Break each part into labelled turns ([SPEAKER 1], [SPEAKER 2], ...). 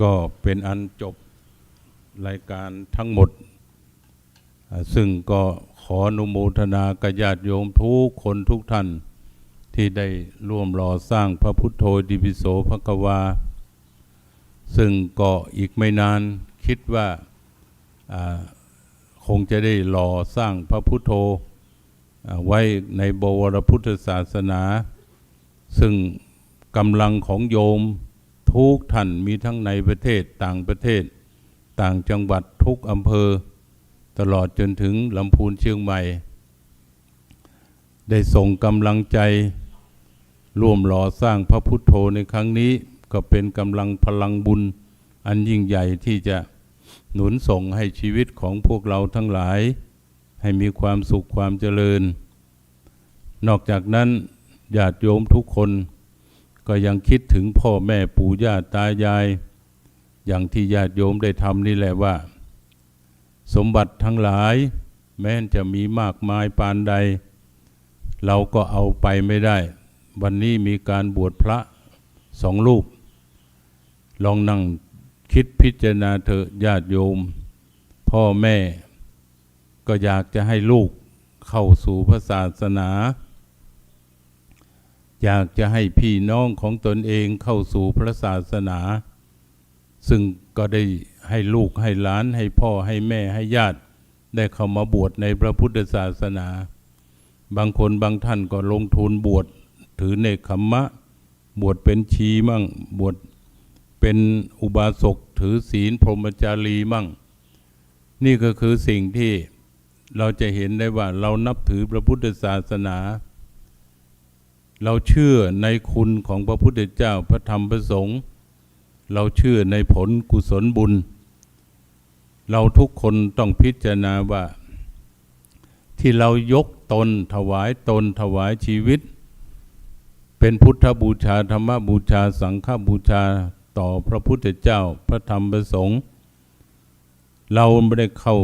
[SPEAKER 1] ก็เป็นอันจบรายการทั้งหมด ซึ่งก็ขออนุโมทนากบญาติโยมทุกคนทุกท่าน ที่ได้ร่วมรอสร้างพระพุทธโธดิปิโสภควา ซึ่งก็อีกไม่นานคิดว่าคงจะได้รอสร้างพระพุทโธไว้ในบวรพุทธศาสนา ซึ่งกำลังของโยม ทุกท่านมีทั้งในประเทศต่างประเทศ ต่างจังหวัดทุกอำเภอ ตลอดจนถึงลำพูนเชียงใหม่ ได้ส่งกำลังใจ ร่วมหล่อสร้างพระพุทธโธในครั้งนี้ก็เป็นกำลังพลังบุญ อันยิ่งใหญ่ที่จะหนุนส่งให้ชีวิตของพวกเราทั้งหลาย ให้มีความสุขความเจริญ นอกจากนั้นญาติโยมทุกคน ก็ยังคิดถึงพ่อแม่ปู่ย่าตายาย อย่างที่ญาติโยมได้ทำนี่แหละว่า สมบัติทั้งหลาย แม้จะมีมากมายปานใด เราก็เอาไปไม่ได้ วันนี้มีการบวชพระสองรูป ลองนั่งคิดพิจารณาเถอะญาติโยม พ่อแม่ ก็อยากจะให้ลูกเข้าสู่พระศาสนา อยากจะให้พี่น้องของตนเองเข้าสู่พระศาสนา ซึ่งก็ได้ให้ลูกให้หลานให้พ่อให้แม่ให้ญาติ ได้เข้ามาบวชในพระพุทธศาสนา บางคนบางท่านก็ลงทุนบวชถือเนคขมมะ บวชเป็นชีมั่ง บวชเป็นอุบาสกถือศีลพรหมจารีมั่ง นี่ก็คือสิ่งที่เราจะเห็นได้ว่าเรานับถือพระพุทธศาสนา เราเชื่อในคุณของพระพุทธเจ้าพระธรรมพระสงฆ์เราเชื่อในผลกุศลบุญ เราทุกคนต้องพิจารณาว่า ที่เรายกตนถวายตนถวายชีวิต เป็นพุทธบูชาธรรมบูชาสังฆบูชาต่อพระพุทธเจ้าพระธรรมพระสงฆ์เราไม่ได้เข้า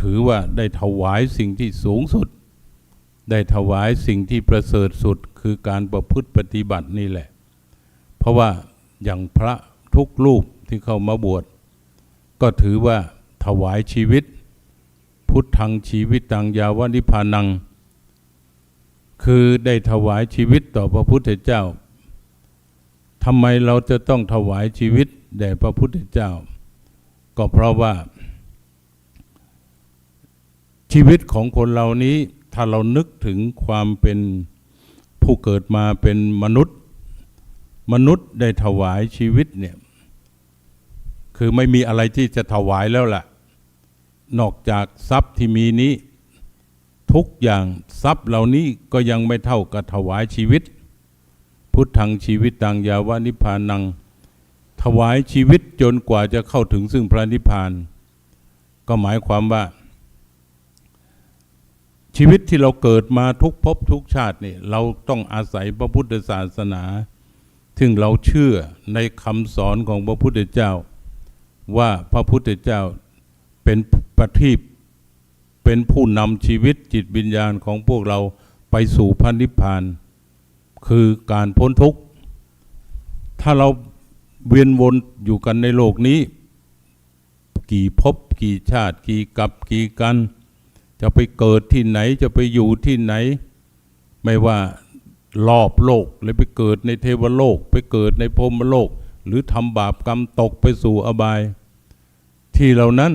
[SPEAKER 1] ถือว่าได้ถวายสิ่งที่สูงสุด ได้ถวายสิ่งที่ประเสริฐสุดคือการประพฤติปฏิบัตินี่แหละ เพราะว่าอย่างพระทุกรูปที่เข้ามาบวช ก็ถือว่าถวายชีวิต พุทธังชีวิตตังยาวนิพพานัง คือได้ถวายชีวิตต่อพระพุทธเจ้าทำไมเราจะต้องถวายชีวิตแด่พระพุทธเจ้า ก็เพราะว่า ชีวิตของคนเหล่านี้ ถ้าเรานึกถึงความเป็นผู้เกิดมาเป็นมนุษย์ มนุษย์ได้ถวายชีวิตเนี่ยคือไม่มีอะไรที่จะถวายแล้วล่ะ นอกจากทรัพย์ที่มีนี้ ทุกอย่างทรัพย์เหล่านี้ก็ยังไม่เท่ากับถวายชีวิต พุทธังชีวิตตังยาวานิพพานัง ถวายชีวิตจนกว่าจะเข้าถึงซึ่งพระนิพพาน ก็หมายความว่า ชีวิตที่เราเกิดมาทุกภพทุกชาตินี่เราต้องอาศัยพระพุทธศาสนาซึ่งเราเชื่อในคำสอนของพระพุทธเจ้า ว่าพระพุทธเจ้าเป็นประทีปเป็นผู้นำชีวิตจิตวิญญาณของพวกเราไปสู่พระนิพพาน คือการพ้นทุกข์ ถ้าเราเวียนวนอยู่กันในโลกนี้ กี่ภพกี่ชาติ กี่กับกี่กัน จะไปเกิดที่ไหนจะไปอยู่ที่ไหน ไม่ว่ารอบโลกเลยไปเกิดในเทวโลก ไปเกิดในพรมโลก หรือทำบาปกรรมตกไปสู่อบาย ที่เหล่านั้น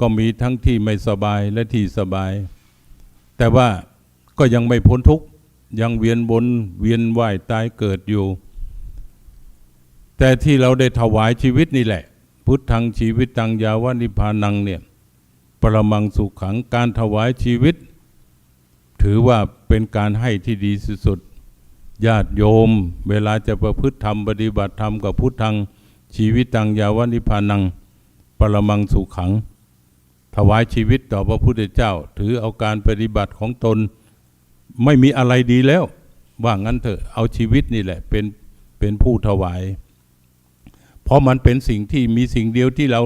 [SPEAKER 1] ก็มีทั้งที่ไม่สบายและที่สบาย แต่ว่าก็ยังไม่พ้นทุกข์ยังเวียนบนเวียนว่ายตายเกิดอยู่ แต่ที่เราได้ถวายชีวิตนี่แหละ พุทธังชีวิตตังยาวานิพพานังเนี่ย ปรมังสุขขังการถวายชีวิต ถือว่าเป็นการให้ที่ดีสุดๆญาติโยม เวลาจะประพฤติธรรมปฏิบัติธรรมกับพุทธังชีวิตตังยาวนิพพานัง ปรมังสุขขัง ถวายชีวิตต่อพระพุทธเจ้า ถือเอาการปฏิบัติของตน ไม่มีอะไรดีแล้ว ว่างั้นเถอะเอาชีวิตนี่แหละเป็นเป็นผู้ถวาย เพราะมันเป็นสิ่งที่มีสิ่งเดียวที่เรา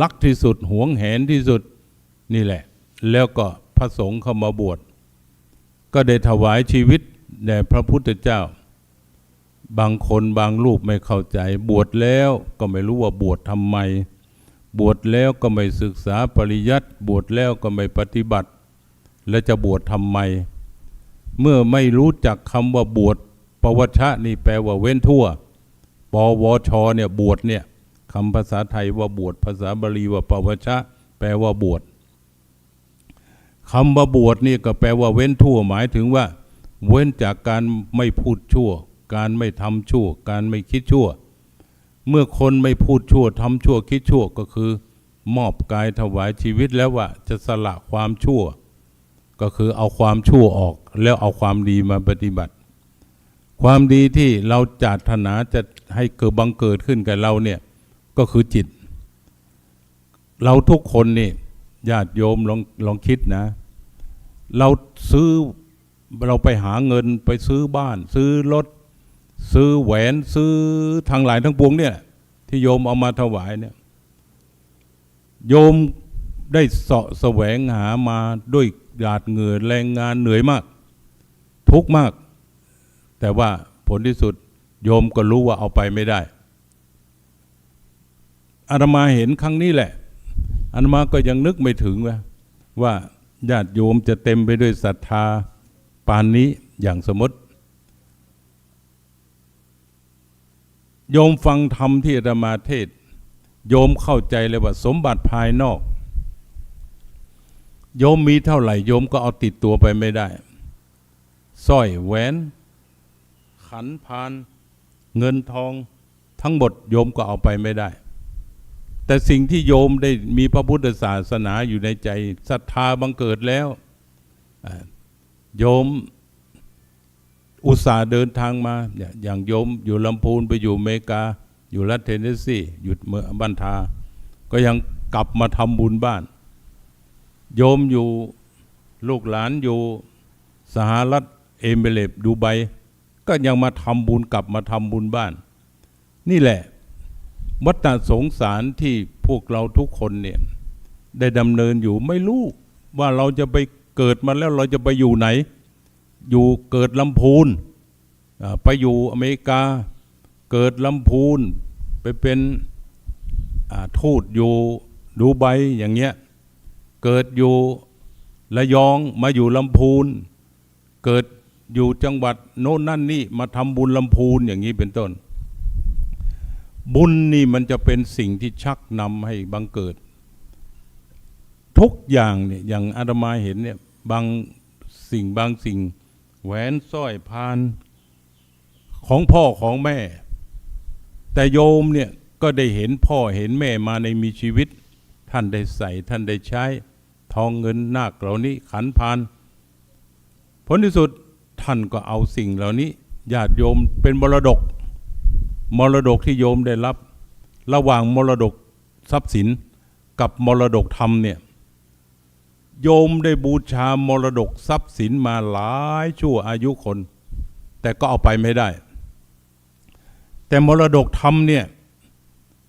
[SPEAKER 1] รักที่สุดหวงแหนที่สุดนี่แหละ แล้วก็พระสงฆ์เข้ามาบวชก็ได้ถวายชีวิตแด่พระพุทธเจ้า บางคนบางรูปไม่เข้าใจ บวชแล้วก็ไม่รู้ว่าบวชทำไม บวชแล้วก็ไม่ศึกษาปริยัติบวชแล้วก็ไม่ปฏิบัติ และจะบวชทำไม เมื่อไม่รู้จักคำว่าบวชปวชะนี่แปลว่าเว้นทั่วปวชเนี่ยบวชเนี่ย คำภาษาไทยว่าบวชภาษาบาลีว่าปวชะ แปลว่าบวชคำว่าบวชนี่ก็แปลว่าเว้นทั่วหมายถึงว่า เว้นจากการไม่พูดชั่ว การไม่ทำชั่ว การไม่คิดชั่ว เมื่อคนไม่พูดชั่วทำชั่วคิดชั่วก็คือ มอบกายถวายชีวิตแล้วว่าจะสละความชั่ว ก็คือเอาความชั่วออก แล้วเอาความดีมาปฏิบัติ ความดีที่เราจรารถนาจะให้เกิดบังเกิดขึ้นกับเราเนี่ย ก็คือจิต เราทุกคนนี่ญาติโยมลองลองคิดนะ เราซื้อเราไปหาเงินไปซื้อบ้าน ซื้อรถ ซื้อแหวนซื้อทางหลายทั้งปวงเนี่ย ที่โยมเอามาถวายเนี่ย โยมได้เสาะแสวงหามาด้วยหยาดเหงื่อแรงงานเหนื่อยมาก ทุกมาก แต่ว่าผลที่สุดโยมก็รู้ว่าเอาไปไม่ได้ อาตมาเห็นครั้งนี้แหละอาตมาก็ยังนึกไม่ถึงว่าว่าญาติโยมจะเต็มไปด้วยศรัทธาปานนี้อย่างสมมติ โยมฟังธรรมที่อาตมาเทศ โยมเข้าใจเลยว่าสมบัติภายนอก โยมมีเท่าไหร่โยมก็เอาติดตัวไปไม่ได้สร้อยแหวน ขันพาน เงินทอง ทั้งหมดโยมก็เอาไปไม่ได้ แต่สิ่งที่โยมได้มีพระพุทธศาสนาอยู่ในใจศรัทธาบังเกิดแล้ว โยมอุตส่าห์เดินทางมา อย่างโยมอยู่ลำพูนไปอยู่เมกา อยู่รัฐเทนเนสซีหยุดเมืองบันทา ก็ยังกลับมาทำบุญบ้าน โยมอยู่ลูกหลานอยู่สหรัฐเอมิเรตดูไบก็ยังมาทำบุญกลับมาทำบุญบ้าน นี่แหละ วัฏสงสารที่พวกเราทุกคนเนี่ยได้ดำเนินอยู่ไม่รู้ว่าเราจะไปเกิดมาแล้วเราจะไปอยู่ไหน อยู่เกิดลำพูนไปอยู่อเมริกา เกิดลำพูนไปเป็นทูตอยู่ดูไบอย่างเงี้ยเกิดอยู่ระยองมาอยู่ลำพูน เกิดอยู่จังหวัดโน่นนั่นนี่มาทำบุญลำพูนอย่างนี้เป็นต้น บุญนี่มันจะเป็นสิ่งที่ชักนำให้บังเกิด ทุกอย่างเนี่ยอย่างอาตมาเห็นเนี่ยบางสิ่งบางสิ่ง แหวนสร้อยพานของพ่อของแม่ แต่โยมเนี่ยก็ได้เห็นพ่อเห็นแม่มาในมีชีวิต ท่านได้ใส่ท่านได้ใช้ ทองเงินนาคเหล่านี้ขันพานผลที่สุดท่านก็เอาสิ่งเหล่านี้ญาติโยมเป็นมรดก รดกที่โยมได้รับ ระหว่างมรดกทรัพย์สินกับมรดกธรรมเนี่ยโยมได้บูชามรดกทรัพย์สินมาหลายชั่วอายุคน แต่ก็เอาไปไม่ได้ แต่มรดกธรรมเนี่ย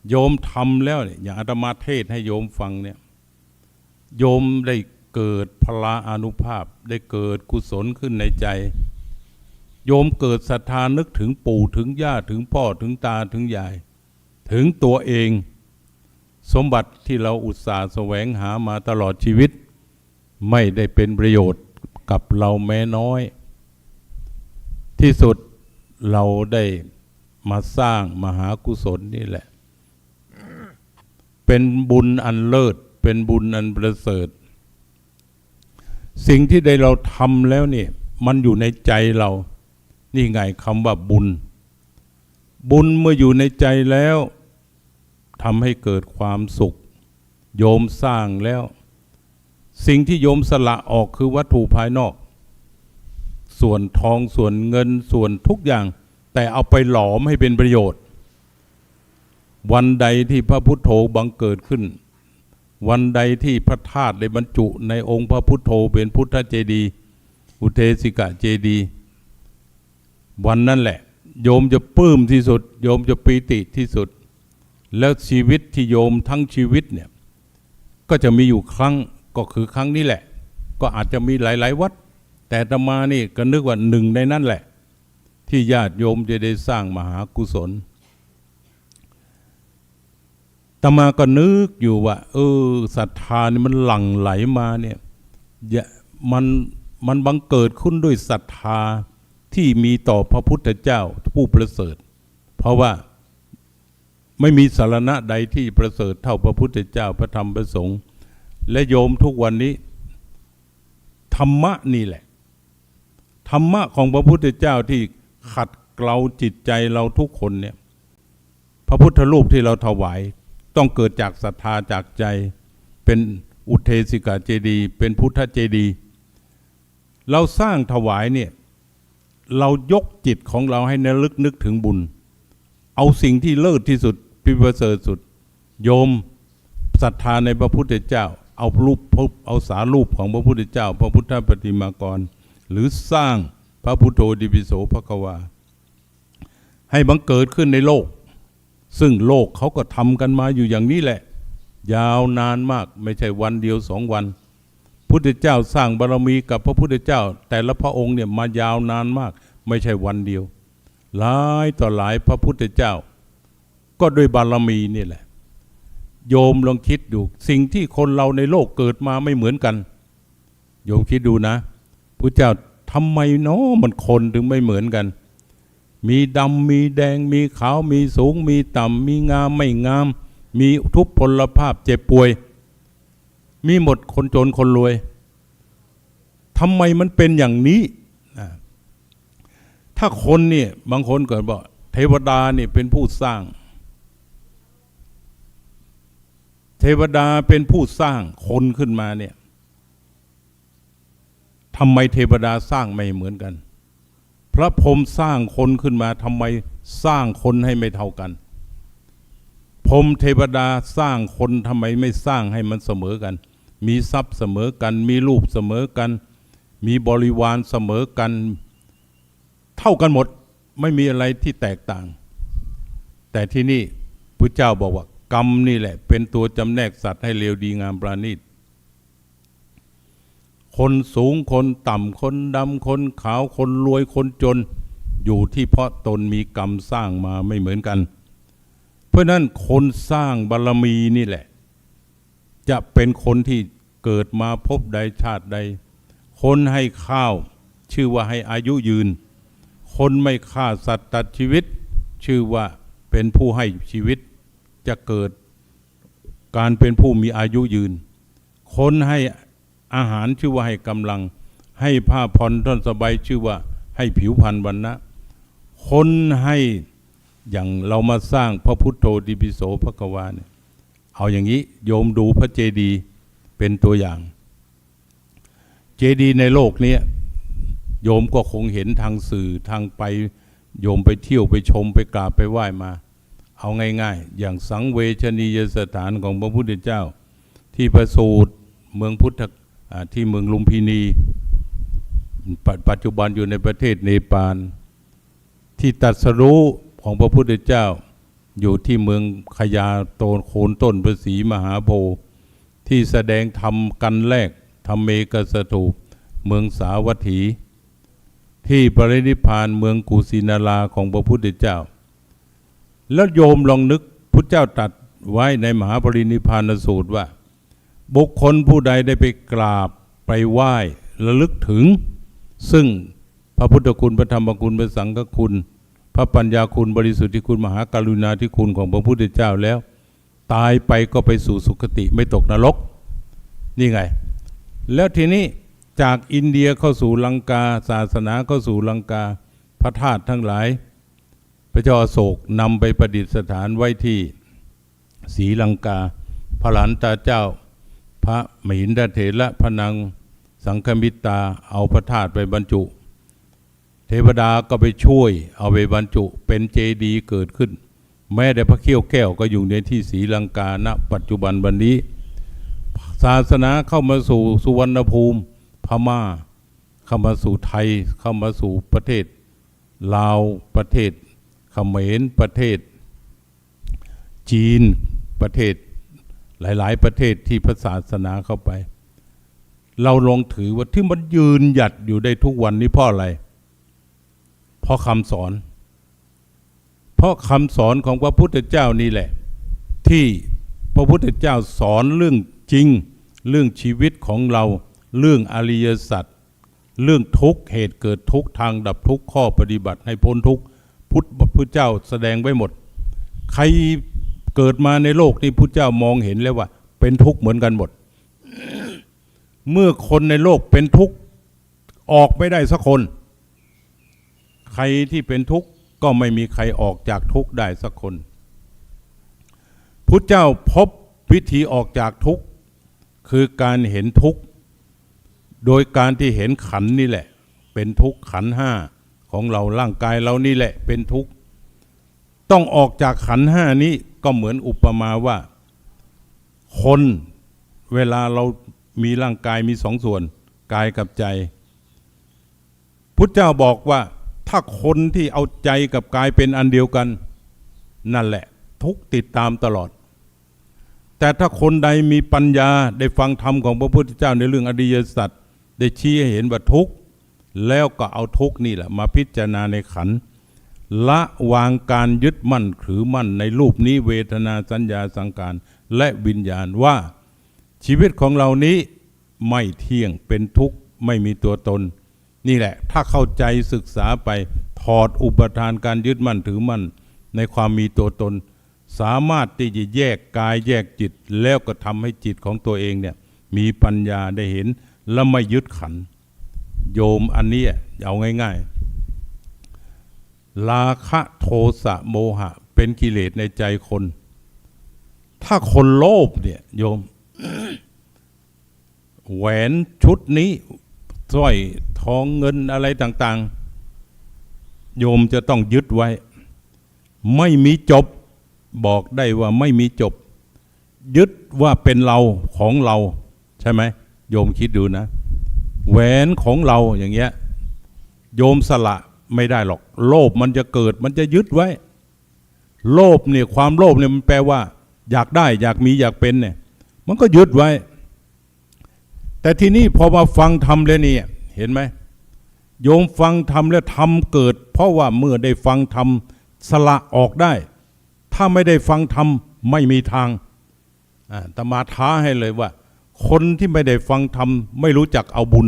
[SPEAKER 1] โยมทำแล้วเนี่ยอย่างอาตมาเทศให้โยมฟังเนี่ยโยมได้เกิดพลาอนุภาพได้เกิดกุศลขึ้นในใจ โยมเกิดศรัทธานึกถึงปู่ถึงย่าถึงพ่อถึงตาถึงยาย ถึงตัวเอง สมบัติที่เราอุตส่าห์แสวงหามาตลอดชีวิต ไม่ได้เป็นประโยชน์กับเราแม้น้อย ที่สุดเราได้มาสร้างมหากุศลนี่แหละ เป็นบุญอันเลิศ เป็นบุญอันประเสริฐ สิ่งที่ได้เราทำแล้วนี่มันอยู่ในใจเรา นี่ไงคำว่าบุญ บุญเมื่ออยู่ในใจแล้วทำให้เกิดความสุข โยมสร้างแล้ว สิ่งที่โยมสละออกคือวัตถุภายนอก ส่วนทองส่วนเงินส่วนทุกอย่าง แต่เอาไปหลอมให้เป็นประโยชน์ วันใดที่พระพุทโธบังเกิดขึ้น วันใดที่พระธาตุได้บรรจุในองค์พระพุทโธเป็นพุทธเจดี อุเทสิกะเจดีย์ วันนั้นแหละ โยมจะปลื้มที่สุด โยมจะปีติที่สุด แล้วชีวิตที่โยมทั้งชีวิตเนี่ยก็จะมีอยู่ครั้งก็คือครั้งนี้แหละ ก็อาจจะมีหลาย ๆ วัด แต่ตมานี่ก็นึกว่าหนึ่งในนั้นแหละ ที่ญาติโยมจะได้สร้างมหากุศลตมาก็นึกอยู่ว่า เออศรัทธานี่มันหลั่งไหลมาเนี่ยมันมันบังเกิดขึ้นด้วยศรัทธา ที่มีต่อพระพุทธเจ้าผู้ประเสริฐ เพราะว่าไม่มีสารณะใดที่ประเสริฐเท่าพระพุทธเจ้าพระธรรมพระสงฆ์และโยมทุกวันนี้ ธรรมะนี่แหละ ธรรมะของพระพุทธเจ้าที่ขัดเกลาจิตใจเราทุกคนเนี่ยพระพุทธรูปที่เราถวาย ต้องเกิดจากศรัทธาจากใจ เป็นอุเทสิกาเจดีย์เป็นพุทธเจดีย์เราสร้างถวายเนี่ย เรายกจิตของเราให้นลึกนึกถึงบุญ เอาสิ่งที่เลิศที่สุดพิประเสริฐสุด โยมศรัทธาในพระพุทธเจ้า เอารูปเอาสารูปของพระพุทธเจ้า พระพุทธปฏิมากร หรือสร้างพระพุทโธดิปิโสพระวา ให้บังเกิดขึ้นในโลก ซึ่งโลกเขาก็ทำกันมาอยู่อย่างนี้แหละ ยาวนานมากไม่ใช่วันเดียวสองวัน พุทธเจ้าสร้างบารมีกับพระพุทธเจ้า แต่ละพระองค์เนี่ยมายาวนานมาก ไม่ใช่วันเดียว หลายต่อหลายพระพุทธเจ้า ก็ด้วยบารมีนี่แหละ โยมลองคิดดูสิ่งที่คนเราในโลกเกิดมาไม่เหมือนกัน โยมคิดดูนะพระเจ้าทำไมเนาะมันคนถึงไม่เหมือนกัน มีดำมีแดงมีขาวมีสูง มีต่ำมีงามไม่งาม มีทุพพลภาพเจ็บป่วย มีหมดคนจนคนรวยทำไมมันเป็นอย่างนี้ ถ้าคนเนี่ยบางคนเกิดบอกเทวดาเนี่ยเป็นผู้สร้าง เทวดาเป็นผู้สร้างคนขึ้นมาเนี่ยทำไมเทวดาสร้างไม่เหมือนกัน พระพรหมสร้างคนขึ้นมาทำไมสร้างคนให้ไม่เท่ากัน พรหมเทวดาสร้างคนทำไมไม่สร้างให้มันเสมอกัน มีทรัพย์เสมอกัน มีรูปเสมอกัน มีบริวารเสมอกัน เท่ากันหมดไม่มีอะไรที่แตกต่าง แต่ที่นี่พระเจ้าบอกว่ากรรมนี่แหละ เป็นตัวจำแนกสัตว์ให้เลวดีงามปราณีตคนสูงคนต่ำคนดำคนขาวคนรวยคนจน อยู่ที่เพราะตนมีกรรมสร้างมาไม่เหมือนกัน เพราะนั้นคนสร้างบารรมีนี่แหละ จะเป็นคนที่เกิดมาพบใดชาติใด คนให้ข้าวชื่อว่าให้อายุยืน คนไม่ฆ่าสัตว์ตัดชีวิต ชื่อว่าเป็นผู้ให้ชีวิต จะเกิดการเป็นผู้มีอายุยืน คนให้อาหารชื่อว่าให้กำลัง ให้ผ้าผ่อนท่อนสบายชื่อว่าให้ผิวพรรณวันนะคนให้อย่างเรามาสร้างพระพุทธโธดิปิโสพระกวาเนี่ย เอาอย่างนี้โยมดูพระเจดีย์เป็นตัวอย่าง เจดีย์ในโลกนี้โยมก็คงเห็นทางสื่อทางไปโยมไปเที่ยวไปชมไปกราบไปไหว้มา เอาง่ายๆ อย่างสังเวชนียสถานของพระพุทธเจ้า ที่ประสูตรเมืองพุทธที่เมืองลุมพินีปปัจจุบันอยู่ในประเทศเนปาลที่ตัดสรู้ของพระพุทธเจ้า อยู่ที่เมืองขยาโตนโคนต้นประสีมหาโพธิ์ที่แสดงธรรมกันแรกธรรมเมกสถูปเมืองสาวัตถี ที่ปรินิพานเมืองกุสินาราของพระพุทธเจ้า แล้วโยมลองนึกพุทธเจ้าตัดไว้ในมหาปรินิพพานสูตรว่า บุคคลผู้ใดได้ไปกราบไปไหว้ระลึกถึง ซึ่งพระพุทธคุณพระธรรมคุณพระสังฆคุณ พระปัญญาคุณบริสุทธิคุณมหากรุณาธิคุณของพระพุทธเจ้าแล้ว ตายไปก็ไปสู่สุคติไม่ตกนรก นี่ไง แล้วทีนี้จากอินเดียเข้าสู่ลังกา ศาสนาเข้าสู่ลังกาพระธาตุทั้งหลาย พระเจ้าอโศกนำไปประดิษฐานไว้ที่ศรีลังกา พระหลานตาเจ้า พระมหินทเถระพนางสังคมิตาเอาพระธาตุไปบรรจุ เทวดาก็ไปช่วยเอาไปบรรจุเป็นเจดีย์เกิดขึ้น แม้แต่พระเขี้ยวแก้วก็อยู่ในที่ศรีลังกาณปัจจุบันวันนี้ ศาสนาเข้ามาสู่สุวรรณภูมิพม่า เข้ามาสู่ไทยเข้ามาสู่ประเทศลาวประเทศเขมรประเทศ จีนประเทศหลาย ๆ ประเทศที่พระศาสนาเข้าไป เราลองถือว่าที่มันยืนหยัดอยู่ได้ทุกวันนี้เพราะอะไร เพราะคำสอน เพราะคำสอนของพระพุทธเจ้านี่แหละ ที่พระพุทธเจ้าสอนเรื่องจริง เรื่องชีวิตของเรา เรื่องอริยสัจเรื่องทุกข์เหตุเกิดทุกข์ทางดับทุกข์ข้อปฏิบัติให้พ้นทุกข์พุทธพุทธเจ้าแสดงไว้หมด ใครเกิดมาในโลกนี้พุทธเจ้ามองเห็นแล้วว่า เป็นทุกข์เหมือนกันหมด เมื่อคนในโลกเป็นทุกข์ออกไม่ได้สักคน ใครที่เป็นทุกข์ก็ไม่มีใครออกจากทุกข์ได้สักคนพุทธเจ้าพบวิธีออกจากทุกข์คือการเห็นทุกข์โดยการที่เห็นขันนี่แหละ เป็นทุกข์ขันห้าของเราร่างกายเรานี่แหละเป็นทุกข์ต้องออกจากขันห้านี้ก็เหมือนอุปมาว่า คนเวลาเรามีร่างกายมีสองส่วน กายกับใจ พุทธเจ้าบอกว่า ถ้าคนที่เอาใจกับกายเป็นอันเดียวกัน นั่นแหละ ทุกติดตามตลอด แต่ถ้าคนใดมีปัญญาได้ฟังธรรมของพระพุทธเจ้าในเรื่องอริยสัจได้ชี้ให้เห็นว่าทุกข์แล้วก็เอาทุกข์นี่แหละ มาพิจารณาในขันละวางการยึดมั่นถือมั่นในรูปนี้เวทนาสัญญาสังการ และวิญญาณว่าชีวิตของเรานี้ไม่เที่ยงเป็นทุกข์ไม่มีตัวตน นี่แหละ ถ้าเข้าใจศึกษาไปถอดอุปทานการยึดมั่นถือมั่น ในความมีตัวตน สามารถที่จะแยกกายแยกจิต แล้วก็ทำให้จิตของตัวเองเนี่ยมีปัญญาได้เห็นและไม่ยึดขัน โยมอันนี้เอาง่ายๆ ราคะโทสะโมหะ เป็นกิเลสในใจคน ถ้าคนโลภเนี่ยโยม แหวนชุดนี้สร้อย ทองเงินอะไรต่างๆ โยมจะต้องยึดไว้ ไม่มีจบบอกได้ว่าไม่มีจบ ยึดว่าเป็นเราของเรา ใช่ไหมโยมคิดดูนะ แหวนของเราอย่างเงี้ยโยมสละไม่ได้หรอก โลภมันจะเกิดมันจะยึดไว้ โลภเนี่ยความโลภเนี่ยมันแปลว่า อยากได้อยากมีอยากเป็นเนี่ย มันก็ยึดไว้ แต่ทีนี้พอมาฟังธรรมแล้วเนี่เห็นไหม โยมฟังธรรมแล้วธรรมเกิด เพราะว่าเมื่อได้ฟังธรรมสละออกได้ ถ้าไม่ได้ฟังธรรมไม่มีทางตมาท้าให้เลยว่า คนที่ไม่ได้ฟังธรรมไม่รู้จักเอาบุญ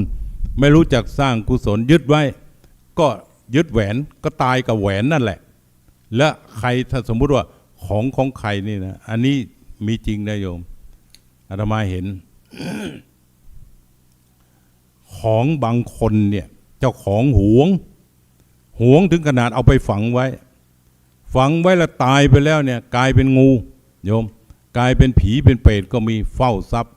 [SPEAKER 1] ไม่รู้จักสร้างกุศลยึดไว้ ก็ยึดแหวนก็ตายกับแหวนนั่นแหละ และใครถ้าสมมุติว่าของของใครนี่นะอันนี้มีจริงนะโยมอาตมาเห็น ของบางคนเนี่ย เจ้าของหวง หวงถึงขนาดเอาไปฝังไว้ ฝังไว้แล้วตายไปแล้วเนี่ยกลายเป็นงูโยม กลายเป็นผีเป็นเปรตก็มีเฝ้าทรัพย์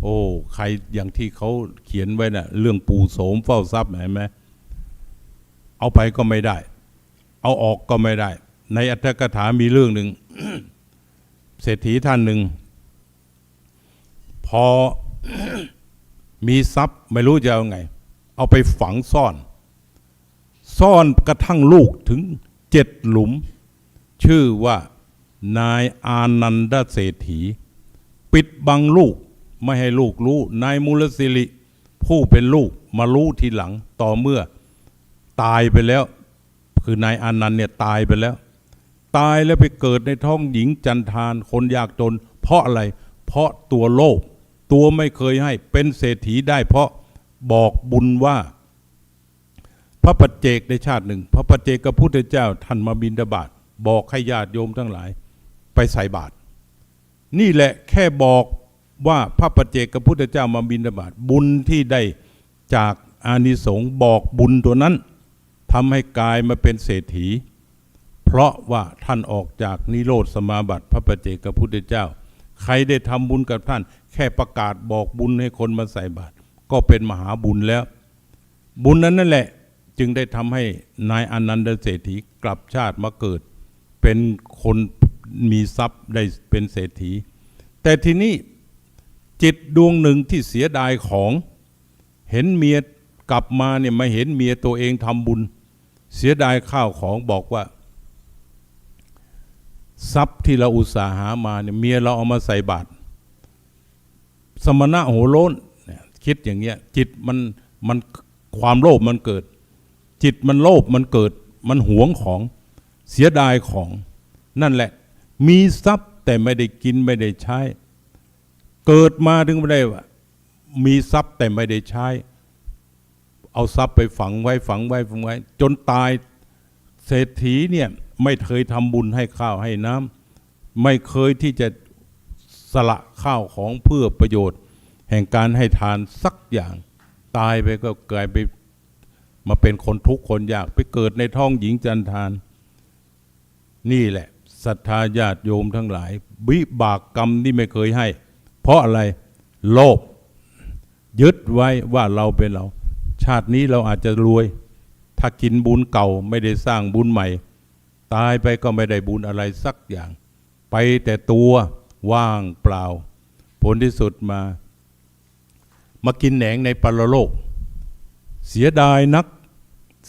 [SPEAKER 1] โอ้ใครอย่างที่เขาเขียนไว้นะ่ะเรื่องปู่โสมเฝ้าทรัพย์เห็นไหมเอาไปก็ไม่ได้ เอาออกก็ไม่ได้ ในอัตถกถามีเรื่องหนึ่งเศรษฐีท่านหนึ่งพอมีทรัพย์ไม่รู้จะเอาไง เอาไปฝังซ่อน ซ่อนกระทั่งลูกถึงเจ็ดหลุม ชื่อว่านายอานันดเศรษฐี ปิดบังลูกไม่ให้ลูกรู้ นายมูลสิริ ผู้เป็นลูกมารู้ทีหลังต่อเมื่อตายไปแล้ว คือนายอานันต์เนี่ยตายไปแล้ว ตายแล้วไปเกิดในท้องหญิงจันทานคนยากจน เพราะอะไร เพราะตัวโลภตัวไม่เคยให้เป็นเศรษฐีได้เพราะ บอกบุญว่า พระปัจเจกในชาติหนึ่ง พระปัจเจกกับพุทธเจ้าท่านมาบินดาบาตบอกให้ญาติโยมทั้งหลาย ไปใส่บาตรนี่แหละแค่บอกว่าพระปัจเจกกับพุทธเจ้ามาบินดาบาตบุญที่ได้จากอานิสงส์บอกบุญตัวนั้นทำให้กายมาเป็นเศรษฐี เพราะว่าท่านออกจากนิโรธสมาบัติพระปัจเจกกับพุทธเจ้า ใครได้ทำบุญกับท่าน แค่ประกาศบอกบุญให้คนมาใส่บาตร ก็เป็นมหาบุญแล้ว บุญนั้นนั่นแหละจึงได้ทำให้นายอนันดเศรษฐีกลับชาติมาเกิด เป็นคนมีทรัพย์ได้เป็นเศรษฐี แต่ทีนี้จิตดวงหนึ่งที่เสียดายของเห็นเมียกลับมาเนี่ยมาเห็นเมียตัวเองทำบุญ เสียดายข้าวของบอกว่า ทรัพย์ที่เราอุตสาหามาเนี่ยเมียเราเอามาใส่บาตรสมณะโหโลนเนี่ย คิดอย่างเงี้ยจิตมันมันความโลภมันเกิด จิตมันโลภมันเกิด มันหวงของเสียดายของนั่นแหละ มีทรัพย์แต่ไม่ได้กินไม่ได้ใช้ เกิดมาถึงไม่ได้ว่ามีทรัพย์แต่ไม่ได้ใช้ เอาทรัพย์ไปฝังไว้ฝังไว้ฝังไว้ จนตายเศรษฐีเนี่ยไม่เคยทำบุญให้ข้าวให้น้ำไม่เคยที่จะสละข้าวของเพื่อประโยชน์ แห่งการให้ทานสักอย่าง ตายไปก็กลายไปมาเป็นคนทุกข์คนยากไปเกิดในท้องหญิงจันทาน นี่แหละศรัทธาญาติโยมทั้งหลายวิบากกรรมที่ไม่เคยให้ เพราะอะไรโลภยึดไว้ว่าเราเป็นเรา ชาตินี้เราอาจจะรวย ถ้ากินบุญเก่าไม่ได้สร้างบุญใหม่ ตายไปก็ไม่ได้บุญอะไรสักอย่าง ไปแต่ตัวว่างเปล่า ผลที่สุดมา มากินแหนงในปรโลก เสียดายนัก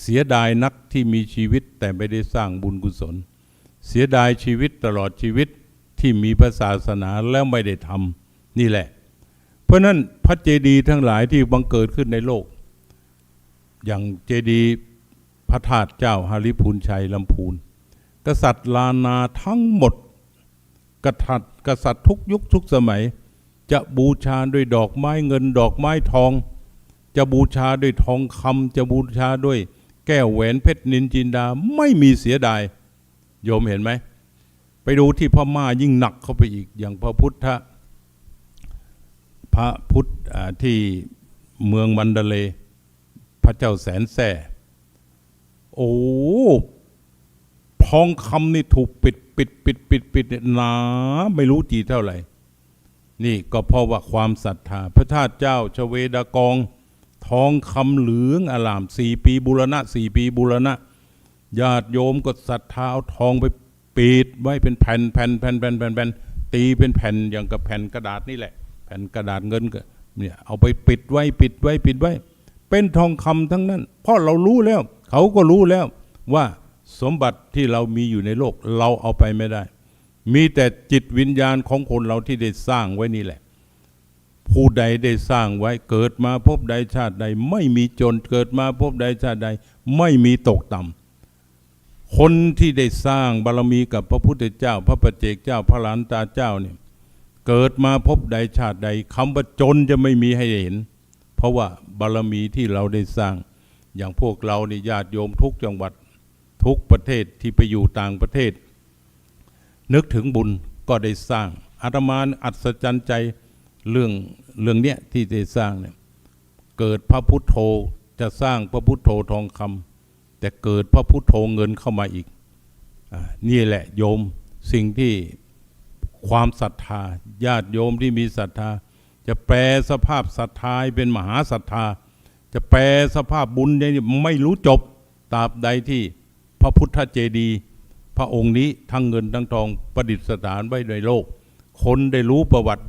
[SPEAKER 1] เสียดายนักที่มีชีวิตแต่ไม่ได้สร้างบุญกุศล เสียดายชีวิตตลอดชีวิตที่มีพระศาสนาแล้วไม่ได้ทำนี่แหละ เพราะนั้นพระเจดีย์ทั้งหลายที่บังเกิดขึ้นในโลก อย่างเจดีย์พระธาตุเจ้าหาริพูนชัยลำพูน กษัตริย์ลานาทั้งหมดกษัตริย์กษัตริย์ทุกยุคทุกสมัย จะบูชาด้วยดอกไม้เงินดอกไม้ทอง จะบูชาด้วยทองคำจะบูชาด้วย แก้วแหวนเพชรนินจินดาไม่มีเสียดาย โยมเห็นไหม ไปดูที่พม่ายิ่งหนักเข้าไปอีกอย่างพระพุทธ พระพุทธที่เมืองมันเดเล พระเจ้าแสนแส่โอ้ทองคำนี่ถูกปิดปิดปิดปิดปิดหนา ไม่รู้จีเท่าไหร่ นี่ก็เพราะว่าความศรัทธา พระธาตุเจ้าชเวดากองทองคำเหลืองอลามสี่ปีบูรณะสี่ปีบูรณะญาติโยมก็ศรัทธาเอาทองไปปิดไว้เป็นแผ่นแผ่นแผ่นแผ่นแผ่นแผ่นตีเป็นแผ่นอย่างกับแผ่นกระดาษนี่แหละ แผ่นกระดาษเงินก็เนี่ยเอาไปปิดไว้ปิดไว้ปิดไว้ เป็นทองคำทั้งนั้น เพราะเรารู้แล้ว เขาก็รู้แล้วว่าสมบัติที่เรามีอยู่ในโลกเราเอาไปไม่ได้ มีแต่จิตวิญญาณของคนเราที่ได้สร้างไว้นี่แหละ ผู้ใดได้สร้างไว้เกิดมาพบใดชาติใด ไม่มีจนเกิดมาพบใดชาติใด ไม่มีตกต่ำคนที่ได้สร้างบารมีกับพระพุทธเจ้า พระปัจเจกเจ้าพระหลานตาเจ้าเนี่ยเกิดมาพบใดชาติใดคำว่าจนจะไม่มีให้เห็น เพราะว่าบารมีที่เราได้สร้าง อย่างพวกเรานี่ญาติโยมทุกจังหวัดทุกประเทศที่ไปอยู่ต่างประเทศ นึกถึงบุญก็ได้สร้างอาตมาอัศจรรย์ใจเรื่องเรื่องเนี้ยที่ได้สร้างเนี่ยเกิดพระพุทโธจะสร้างพระพุทโธทองคำแต่เกิดพระพุทโธเงินเข้ามาอีกอนี่แหละโยมสิ่งที่ความศรัทธาญาติโยมที่มีศรัทธา จะแปลสภาพศรัทธาเป็นมหาศรัทธา จะแปลสภาพบุญเนี่ยไม่รู้จบตราบใดที่พระพุทธเจดีย์ พระองค์นี้ทั้งเงินทั้งทองประดิษฐานไว้ในโลก คนได้รู้ประวัติ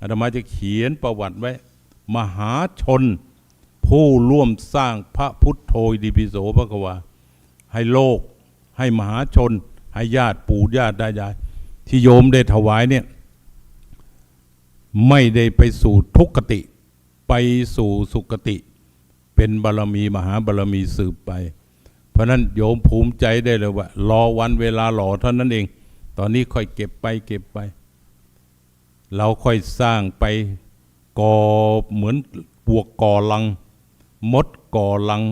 [SPEAKER 1] อาตมาจะเขียนประวัติไว้ มหาชน ผู้ร่วมสร้างพระพุทธโธดิปิโสพระกวาให้โลก ให้มหาชน ให้ญาติปู่ญาติได้ยาย ที่โยมได้ถวายเนี่ยไม่ได้ไปสู่ทุกขติ ไปสู่สุคติ เป็นบารมีมหาบารมีสืบไป เพราะนั้นโยมภูมิใจได้เลยว่า รอวันเวลาหล่อเท่านั้นเอง ตอนนี้ค่อยเก็บไปเก็บไป เราค่อยสร้างไปก่อเหมือนปวกก่อลัง มดก่อลัง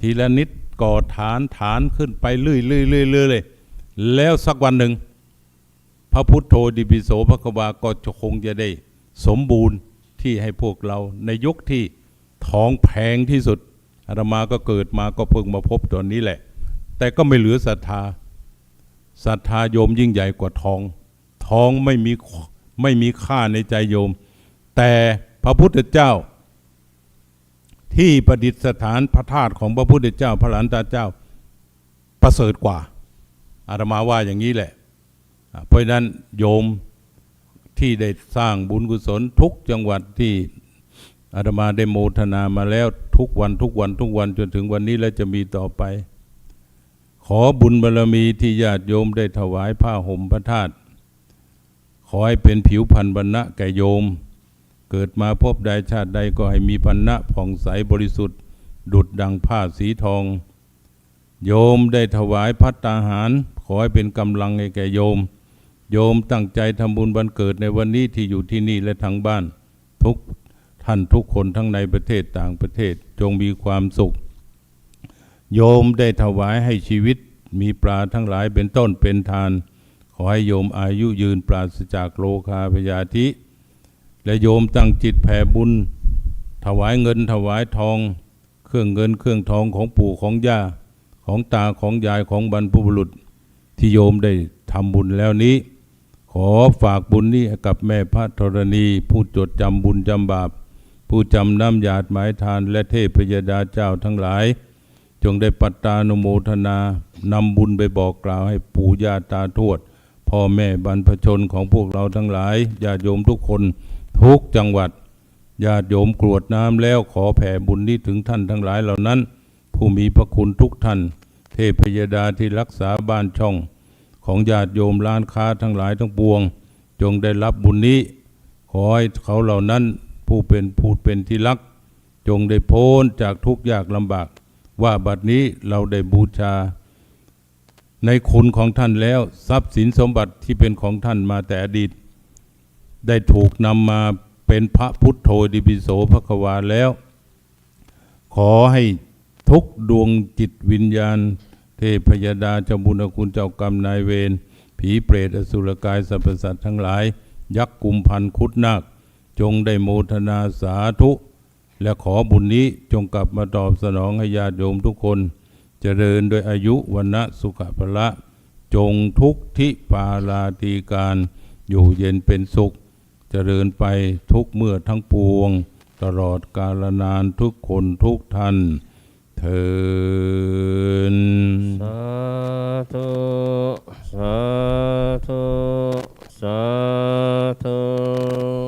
[SPEAKER 1] ทีละนิดก่อฐานฐานขึ้นไปเรื่อยๆเรื่อยเรื่อยเลยแล้วสักวันหนึ่ง พระพุทธโธดิปิโสพระกวาก็จะคงจะได้สมบูรณ์ที่ให้พวกเราในยุคที่ท้องแพงที่สุด อาตมาก็เกิดมาก็เพิ่งมาพบตอนนี้แหละ แต่ก็ไม่เหลือศรัทธาศรัทธาโยมยิ่งใหญ่กว่าทอง ทองไม่มีไม่มีค่าในใจโยม แต่พระพุทธเจ้า ที่ประดิษฐานพระธาตุของพระพุทธเจ้า พระหลานตาเจ้าประเสริฐกว่า อาตมาว่าอย่างนี้แหละ เพราะนั้นโยมที่ได้สร้างบุญกุศลทุกจังหวัดที่ อาตมาได้โมทนามาแล้วทุกวันทุกวันทุกวันจนถึงวันนี้และจะมีต่อไป ขอบุญบารรมีที่ญาติโยมได้ถวายผ้าห่มพระธาตุขอให้เป็นผิวพันธ์บรรณะแก่โยม เกิดมาพบใดชาติใดก็ให้มีพันณะผ่องใสบริสุทธิ์ ดุดดังผ้าสีทอง โยมได้ถวายพัตตาหาร ขอให้เป็นกำลังให้แก่โยม โยมตั้งใจทำบุญวันเกิดในวันนี้ที่อยู่ที่นี่และทางบ้าน ทุก ท่านทุกคนทั้งในประเทศต่างประเทศจงมีความสุข โยมได้ถวายให้ชีวิตมีปลาทั้งหลายเป็นต้นเป็นทาน ขอให้โยมอายุยืนปราศจากโลคาพยาธิ และโยมตั้งจิตแผ่บุญ ถวายเงินถวายทอง เครื่องเงินเครื่องทองของปู่ของย่า ของตาของยายของบรรพบุรุษ ที่โยมได้ทำบุญแล้วนี้ ขอฝากบุญนี้ให้กับแม่พระธรณี ผู้จดจำบุญจำบาป ผู้จำน้ำหยาดหมายทานและเทพยดาเจ้าทั้งหลาย จงได้ปัตตานุโมทนานำบุญไปบอกกล่าวให้ปู่ย่าตาทวด พ่อแม่บรรพชนของพวกเราทั้งหลายญาติโยมทุกคนทุกจังหวัดญาติโยมกรวดน้ำแล้วขอแผ่บุญนี้ถึงท่านทั้งหลายเหล่านั้น ผู้มีพระคุณทุกท่าน เทพยดาที่รักษาบ้านช่อง ของญาติโยมร้านค้าทั้งหลายทั้งปวง จงได้รับบุญนี้ ขอให้เขาเหล่านั้น ผู้เป็นผู้เป็นที่รัก จงได้พ้นจากทุกข์ยากลำบาก ว่าบัดนี้เราได้บูชา ในคุณของท่านแล้ว ทรัพย์สินสมบัติที่เป็นของท่านมาแต่อดีต ได้ถูกนำมาเป็นพระพุทโธดิปิโสภควาแล้ว ขอให้ทุกดวงจิตวิญญาณ เทพยดาเจ้าบุญคุณเจ้ากรรมนายเวรผีเปรตอสุรกายสรรพสัตว์ทั้งหลาย ยักษ์กุมพันคุดนาค จงได้โมทนาสาธุ และขอบุญนี้จงกลับมาตอบสนองให้ญาติโยมทุกคนเจริญด้วยอายุวันนะสุขภละ จงทุกทิปาลาตีการ อยู่เย็นเป็นสุขเจริญไปทุกเมื่อทั้งปวง ตลอดกาลนานทุกคนทุกท่านเทิน
[SPEAKER 2] สาธุสาธุ